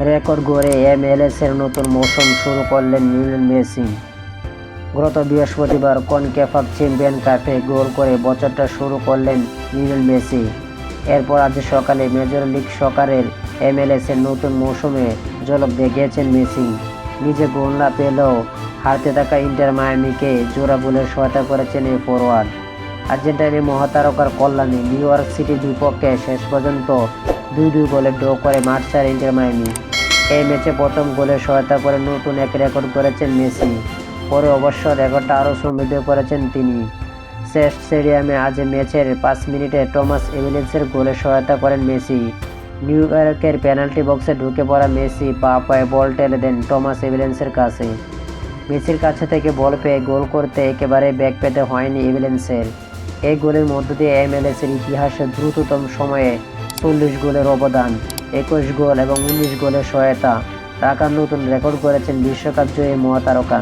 Record গড়ে MLS এর নতুন মৌসুম শুরু করলেন লিওনেল মেসি। গত বৃহস্পতিবার কনকেফাক চ্যাম্পিয়ন কাপে গোল করে বছরটা শুরু করলেন লিওনেল মেসি। এরপর আজ সকালে মেজর লিগ সকারের এমএলএস এর নতুন মৌসুমে ঝলক দেখিয়েছেন মেসি। নিজে গোল না পেলেও হারতে থাকা ইন্টার মায়ামিকে জোড়া গোলের সহায়তা করেছেন এই ফরোয়ার্ড। আর্জেন্টাইনে মহাতারকার কল্যাণে নিউ ইয়র্ক সিটির বিপক্ষে শেষ পর্যন্ত দুই দুই গোলে ড্র করে ছাড়ে ইন্টার মায়ামি। এই ম্যাচে প্রথম গোলের সহায়তা করে নতুন এক রেকর্ড করেছেন মেসি। পরে অবশ্য রেকর্ডটা আরও সমৃদ্ধ করেছেন তিনি। শেষ স্টেডিয়ামে আজ ম্যাচের পাঁচ মিনিটে টমাস এভিলেন্সের গোলে সহায়তা করেন মেসি। নিউ ইয়র্কের পেনাল্টি বক্সে ঢুকে পড়া মেসি পা পায়ে বল টেলে দেন টমাস এভিলেন্সের কাছে। মেসির কাছে থেকে বল পেয়ে গোল করতে একেবারে ব্যাক পেতে হয়নি এভিলেন্সের এই গোলের মধ্য দিয়ে এমএলএসের ইতিহাসে দ্রুততম সময়ে চল্লিশ গোলের অবদান, একুশ গোল এবং উনিশ গোলের সহায়তা রাখার নতুন রেকর্ড করেছেন বিশ্বকাপ জয়ী মহাতারকা।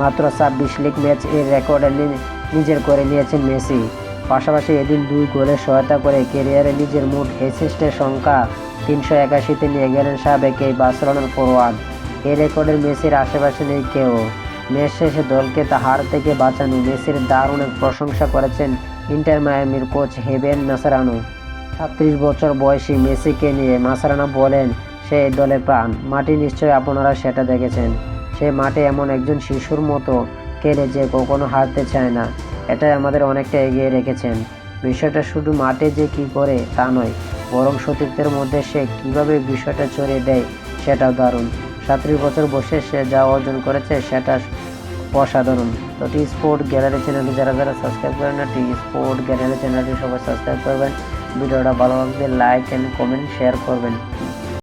মাত্র ছাব্বিশ লিগ ম্যাচ এর রেকর্ডে নিজের করে নিয়েছেন মেসি। পাশাপাশি এদিন দুই গোলের সহায়তা করে ক্যারিয়ারে নিজের মোট অ্যাসিস্টের সংখ্যা তিনশো একাশিতে নিয়ে গেলেন সাবেক এই বার্সেলোনার ফরোয়ার্ড। এই রেকর্ডের মেসির আশেপাশে নেই কেউ। ম্যাচ শেষে দলকে তা হার থেকে বাঁচানো মেসির দারুণ প্রশংসা করেছেন ইন্টার মায়ামির কোচ হেবেন নাসারানো। সাত্রিশ বছর বয়সী মেসিকে নিয়ে মাসারানা বলেন, সে এই দলের প্রাণ। মাটি নিশ্চয়ই আপনারা সেটা দেখেছেন। সে মাঠে এমন একজন শিশুর মতো খেলে যে কখনো হারতে চায় না। এটাই আমাদের অনেকটা এগিয়ে রেখেছেন। বিষয়টা শুধু মাঠে যে কি করে তা নয়, বরং সতীর্থের মধ্যে সে কীভাবে বিষয়টা ছড়িয়ে দেয় সেটাও দারুণ। সাত্রিশ বছর বসে সে যা অর্জন করেছে সেটা অসাধারণ। তো টি স্পোর্ট গ্যালারি চ্যানেলটি যারা যারা সাবস্ক্রাইব করেন না, টি স্পোর্ট গ্যালারি চ্যানেলটি সবাই সাবস্ক্রাইব করবেন। ভিডিওটা ভালো লাগলে লাইক অ্যান্ড কমেন্ট শেয়ার করবেন।